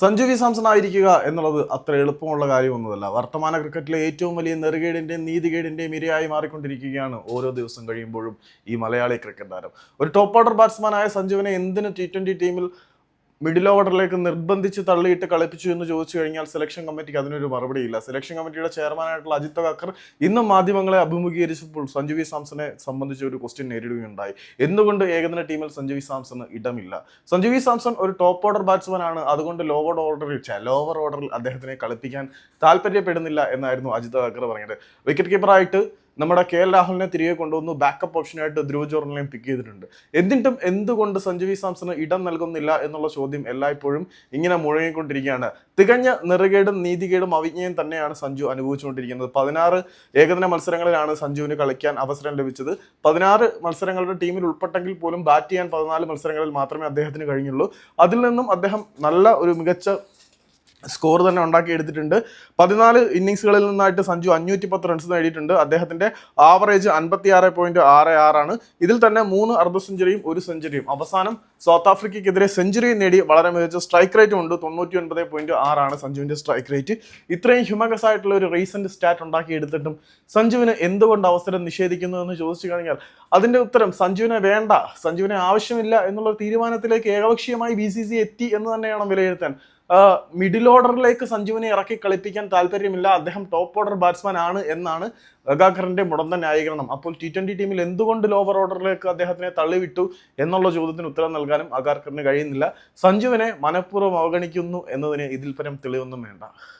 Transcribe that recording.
Sanju V Samson ആയിരിക്കുക എന്നുള്ളത് അത്ര എളുപ്പമുള്ള കാര്യമൊന്നുമല്ല. വർത്തമാന ക്രിക്കറ്റിലെ ഏറ്റവും വലിയ നെറുകേടിന്റെയും നീതികേടിന്റെയും ഇരയായി മാറിക്കൊണ്ടിരിക്കുകയാണ് ഓരോ ദിവസം കഴിയുമ്പോഴും ഈ മലയാളി ക്രിക്കറ്റ് താരം. ഒരു ടോപ്പ് ഓർഡർ ബാറ്റ്സ്മാനായ സഞ്ജുവിനെ എന്തിന് ടി ട്വന്റി ടീമിൽ മിഡിൽ ഓർഡറിലേക്ക് നിർബന്ധിച്ച് തള്ളിയിട്ട് കളിപ്പിച്ചു എന്ന് ചോദിച്ചു കഴിഞ്ഞാൽ സെലക്ഷൻ കമ്മിറ്റിക്ക് അതിനൊരു മറുപടിയില്ല. സെലക്ഷൻ കമ്മിറ്റിയുടെ ചെയർമാനായിട്ടുള്ള അജിത് കക്കർ ഇന്നും മാധ്യമങ്ങളെ അഭിമുഖീകരിച്ചപ്പോൾ സഞ്ജു വി സാംസനെ സംബന്ധിച്ച് ഒരു ക്വസ്റ്റ്യൻ നേരിടുകയുണ്ടായി. എന്തുകൊണ്ട് ഏകദിന ടീമിൽ സഞ്ജു വി സാംസന് ഇടമില്ല? സഞ്ജു വി സാംസൺ ഒരു ടോപ്പ് ഓർഡർ ബാറ്റ്സ്മാൻ ആണ്. അതുകൊണ്ട് ലോവർ ഓർഡറിൽ ലോവർ ഓർഡറിൽ അദ്ദേഹത്തിനെ കളിപ്പിക്കാൻ താല്പര്യപ്പെടുന്നില്ല എന്നായിരുന്നു അജിത് കക്കർ പറഞ്ഞത്. വിക്കറ്റ് കീപ്പറായിട്ട് നമ്മുടെ കെ എൽ രാഹുലിനെ തിരികെ കൊണ്ടുവന്നു ബാക്കപ്പ് ഓപ്ഷനായിട്ട് ധ്രുവ് ജോർണലിനെയും പിക്ക് ചെയ്തിട്ടുണ്ട്. എന്നിട്ടും എന്തുകൊണ്ട് സഞ്ജു വി സാംസണ് ഇടം നൽകുന്നില്ല എന്നുള്ള ചോദ്യം എല്ലായ്പ്പോഴും ഇങ്ങനെ മുഴങ്ങിക്കൊണ്ടിരിക്കുകയാണ്. തികഞ്ഞ നെറുകേടും നീതികേടും അവിജ്ഞയും തന്നെയാണ് സഞ്ജു അനുഭവിച്ചുകൊണ്ടിരിക്കുന്നത്. പതിനാറ് ഏകദിന മത്സരങ്ങളിലാണ് സഞ്ജുവിന് കളിക്കാൻ അവസരം ലഭിച്ചത്. പതിനാറ് മത്സരങ്ങളുടെ ടീമിൽ ഉൾപ്പെട്ടെങ്കിൽ പോലും ബാറ്റ് ചെയ്യാൻ പതിനാല് മത്സരങ്ങളിൽ മാത്രമേ അദ്ദേഹത്തിന് കഴിഞ്ഞുള്ളൂ. അതിൽ നിന്നും അദ്ദേഹം നല്ല ഒരു മികച്ച സ്കോർ തന്നെ ഉണ്ടാക്കി എടുത്തിട്ടുണ്ട് പതിനാല് ഇന്നിങ്സുകളിൽ നിന്നായിട്ട് സഞ്ജു അഞ്ഞൂറ്റി പത്ത് റൺസ് നേടിയിട്ടുണ്ട്. അദ്ദേഹത്തിന്റെ ആവറേജ് അൻപത്തി ആറ് പോയിന്റ് ആറ് ആറാണ്. ഇതിൽ തന്നെ മൂന്ന് അർദ്ധ സെഞ്ചുറിയും ഒരു സെഞ്ചുറിയും അവസാനം സൗത്ത് ആഫ്രിക്കയ്ക്കെതിരെ സെഞ്ചുറി നേടി വളരെ മികച്ച സ്ട്രൈക്ക് റേറ്റും ഉണ്ട്. തൊണ്ണൂറ്റി ഒൻപത് പോയിന്റ് ആറാണ് സഞ്ജുവിന്റെ സ്ട്രൈക്ക് റേറ്റ് ഇത്രയും ഹ്യൂമഗസ് ആയിട്ടുള്ള ഒരു റീസെന്റ് സ്റ്റാറ്റ് ഉണ്ടാക്കി എടുത്തിട്ടും സഞ്ജുവിന് എന്തുകൊണ്ട് അവസരം നിഷേധിക്കുന്നു എന്ന് ചോദിച്ചു കഴിഞ്ഞാൽ അതിന്റെ ഉത്തരം സഞ്ജുവിനെ വേണ്ട സഞ്ജുവിനെ ആവശ്യമില്ല എന്നുള്ള തീരുമാനത്തിലേക്ക് ഏകപക്ഷീയമായി ബി സി സി എത്തി എന്ന് തന്നെയാണ് വിലയിരുത്താൻ. മിഡിൽ ഓർഡറിലേക്ക് സഞ്ജുവിനെ ഇറക്കി കളിപ്പിക്കാൻ താല്പര്യമില്ല. അദ്ദേഹം ടോപ്പ് ഓർഡർ ബാറ്റ്സ്മാൻ ആണ് എന്നാണ് ഗഗാഖറിന്റെ മുടന്ത ന്യായീകരണം. അപ്പോൾ ടി ട്വന്റി ടീമിൽ എന്തുകൊണ്ട് ലോവർ ഓർഡറിലേക്ക് അദ്ദേഹത്തിനെ തള്ളിവിട്ടു എന്നുള്ള ചോദ്യത്തിന് ഉത്തരം നൽകാനും അഗാർക്കറിന് കഴിയുന്നില്ല. സഞ്ജുവിനെ മനഃപൂർവം അവഗണിക്കുന്നു എന്നതിന് ഇതിൽ പരം തെളിവൊന്നും വേണ്ട.